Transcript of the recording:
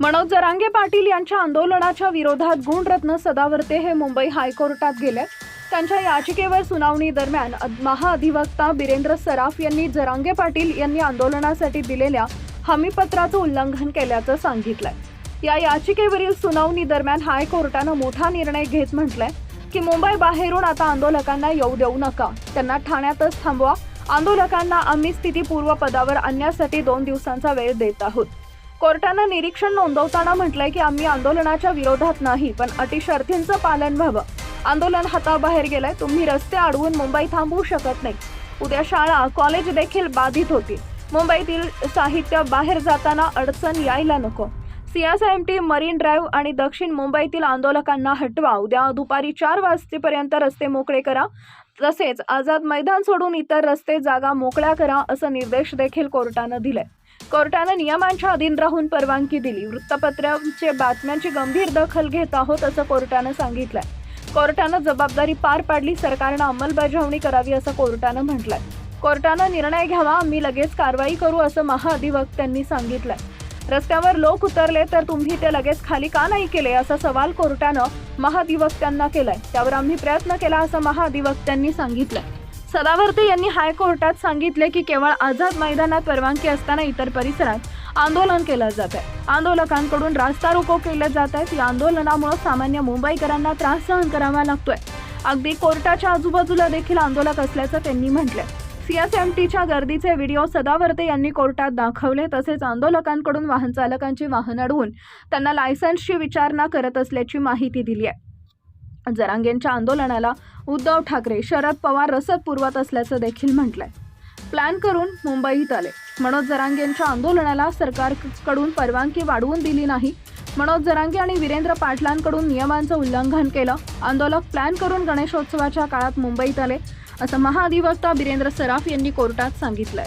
मनोज जरांगे पाटील यांच्या आंदोलनाच्या विरोधात गुणरत्न सदावर्ते हे मुंबई हायकोर्टात गेले. त्यांच्या याचिकेवर सुनावणी दरम्यान महाअधिवक्ता बिरेंद्र सराफ यांनी जरांगे पाटील यांनी आंदोलनासाठी दिलेल्या हमीपत्राचं उल्लंघन केल्याचं सांगितलंय. या याचिकेवरील सुनावणी दरम्यान हायकोर्टानं मोठा निर्णय घेत म्हटलंय की मुंबई बाहेरून आता आंदोलकांना येऊ देऊ नका. त्यांना ठाण्यातच थांबवा. आंदोलकांना आम्ही स्थितीपूर्व पदावर आणण्यासाठी दोन दिवसांचा वेळ देत आहोत. कोर्टानं निरीक्षण नोंदवताना म्हटलंय की आम्ही आंदोलनाच्या विरोधात नाही पण अटीशर्थींचं पालन व्हावं. आंदोलन हाताबाहेर गेलंय तुम्ही रस्ते अडवून मुंबई थांबवू शकत नाही. उद्या शाळा कॉलेज देखील बाधित होतील. मुंबईतील साहित्य बाहेर जाताना अडचण यायला नको. सीएसआयएमटी मरीन ड्राईव्ह आणि दक्षिण मुंबईतील आंदोलकांना हटवा. उद्या दुपारी चार वाजतेपर्यंत रस्ते मोकळे करा. तसेच आझाद मैदान सोडून इतर रस्ते जागा मोकळ्या करा असं निर्देश देखील कोर्टानं दिले कोर्टानं नियमांच्या अधीन राहून परवानगी दिली. वृत्तपत्रांचे बातम्यांची गंभीर दखल घेत आहोत असं कोर्टानं सांगितलंय. कोर्टानं जबाबदारी पार पाडली सरकारनं अंमलबजावणी करावी असं कोर्टानं म्हटलंय. कोर्टानं निर्णय घ्यावा आम्ही लगेच कारवाई करू असं महाअधिवक्त्यांनी सांगितलंय. रस्त्यावर लोक उतरले तर तुम्ही ते लगेच खाली का नाही केले असा सवाल कोर्टानं महाधिवक्त्यांना केलाय. त्यावर आम्ही प्रयत्न केला असं महाधिवक्त्यांनी सांगितलंय. सदावर्ते यांनी हायकोर्टात सांगितले की केवळ आझाद मैदानात परवानगी असताना इतर परिसरात आंदोलन केलं जात आहे. आंदोलकांकडून रास्ता रोको केले जात आहेत या आंदोलनामुळे सामान्य मुंबईकरांना त्रास सहन करावा लागतोय. अगदी कोर्टाच्या आजूबाजूला देखील आंदोलक असल्याचं त्यांनी म्हटलंय. सीएसएमटीच्या गर्दीचे व्हिडिओ सदावर्ते यांनी कोर्टात दाखवले तसेच आंदोलकांकडून वाहन चालकांची वाहन अडवून त्यांना लायसन्सची विचारणा करत असल्याची माहिती दिली आहे जरांगेंच्या आंदोलनाला उद्धव ठाकरे शरद पवार रसद पुरवत असल्याचं देखील म्हटलंय. प्लॅन करून मुंबईत आले. मनोज जरांगेंच्या आंदोलनाला सरकारकडून परवानगी वाढवून दिली नाही. मनोज जरांगे आणि वीरेंद्र पाटलांकडून नियमांचं उल्लंघन केलं. आंदोलक प्लॅन करून गणेशोत्सवाच्या काळात मुंबईत आले असं महाधिवक्ता बिरेंद्र सराफ यांनी कोर्टात सांगितलंय.